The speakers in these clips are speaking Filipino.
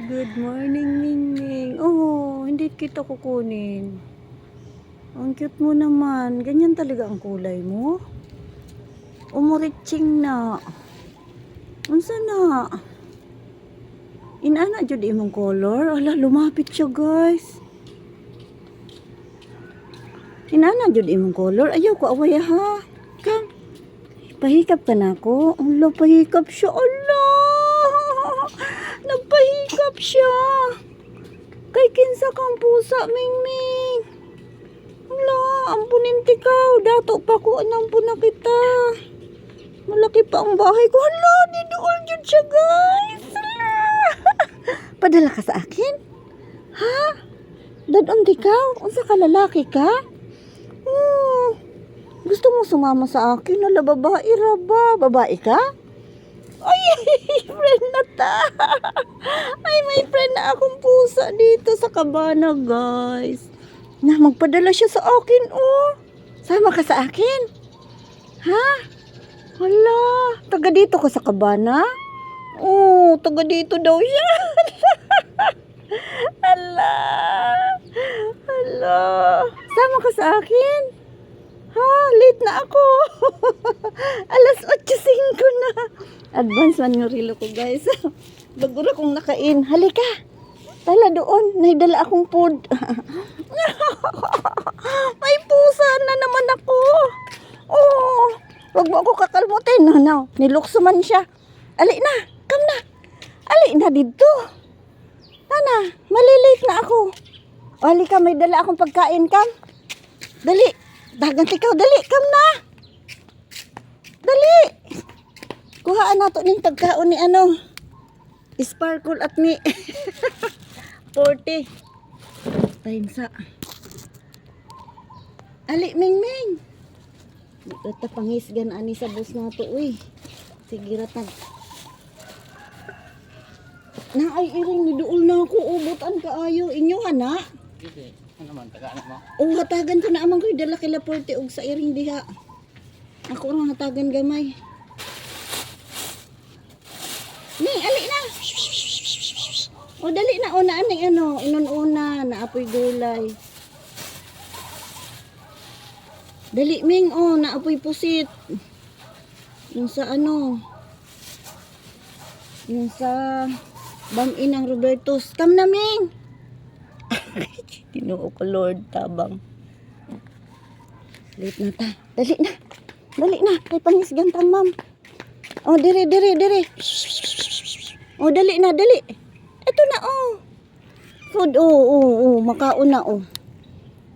Good morning, Ningning. Oh, hindi kita kukunin. Ang cute mo naman. Ganyan talaga ang kulay mo. Umuritsing na. Unsa na? Inana jud imong color. Ala, lumapit siya, guys. Inana jud imong color. Ayaw ko away ha. Come. Pahikap ka na ako. Ala, pahikap siya. Ala! Nagpahikap siya. Kay kinsa kang pusa, Mingming. Ala, ampunin tikaw. Dato pa ko, nampun na kita. Malaki pa ang bahay ko. Hala, nidool dyan siya, guys. Padala ka sa akin? Ha? Dadon tikaw? Unsa ka lalaki ka? Oh, gusto mo sumama sa akin? Hala, babae ra ba? Babae ka? Ay, friend na ta. Ay, may friend na akong pusa dito sa kabana, guys. Na, magpadala siya sa akin, oh. Sama ka sa akin? Ha? Hala, taga dito ka sa kabana? Oh, taga dito daw siya. Hala. Hala. Sama ka sa akin? Late na ako. Alas 8.05 na. Advance man yung relo ko, guys. Bagura kong nakain. Halika. Tala doon. Naidala akong food. May pusa na naman ako. Oh, wag mo ako kakalmutin. No, no. Nilukso man siya. Ali na. Come na. Ali na dito. Nana, malilate na ako. O, halika, may dala akong pagkain, kam. Dali. Dagan ikaw, dali. Kam na. Dali. Kuhaan nato ning pagkaon ni ano. Sparkle at ni 40 times sa. Ali, Ming Ming. Rata pangisgan ani sa bus na to, uy. Sige ratag. Na ay iring ni duol na ako ubutan kaayo inyo ana. Hindi. Ano man, taga ano mo? O hatagan ko na amang ko'y dala kila porte og sa iring diha. Ako ra hatagan gamay. Ni, ali na. O dali na una ani ano, inununa na apoy gulay. Dali ming oh, na apoy pusit. Yung sa ano, yung sa Bam inang Robertos. Kam na ming. Tinoo ko Lord tabang. Late na ta. Dali na. Dali na. Kay pangisgan ta ma'am. Oh, dire dire dire. Oh, dali na, dali. Ito na oh. Food oh, oh, oh, makaon na oh.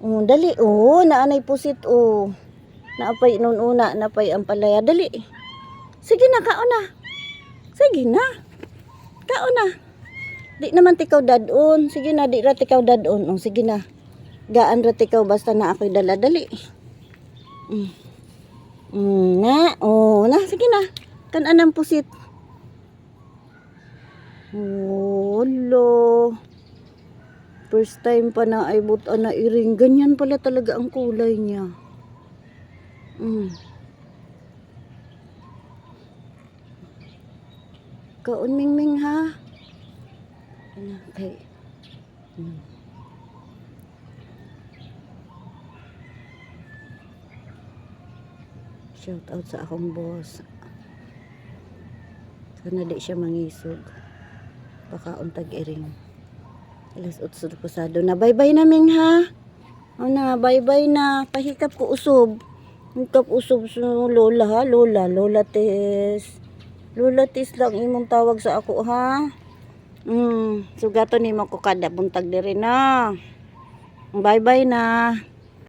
Oh, dali oh, naanay pusit oh. Naapay nun una, napay ang palaya. Dali. Sige na, kaon. Sige na. Kaon na. Di naman tikaw dadon. Sige na, di ra tikaw dadon. Oh, sige na. Gaan ra tikaw basta na ako'y dala. Dali. Mm. Mm, na. Oh, na. Sige na. Kanan ang pusit. Oh, lo. First time pa na ay buta na iring. Ganyan pala talaga ang kulay niya. Mm. Kaon ming ming ha. Ano, kay. Hmm. Shout out sa akong boss. Sana di siya mangisog. Pakaon tag-iring. Alas 8 pasado na. Bye-bye naming ha. O na, bye-bye na. Pahikap ko usob. Hikap usob sa lola ha. Lola, lola tes. Lola tes lang imong tawag sa ako ha. Mm, sugato ni mo ko kada buntag diri na. Bye bye na.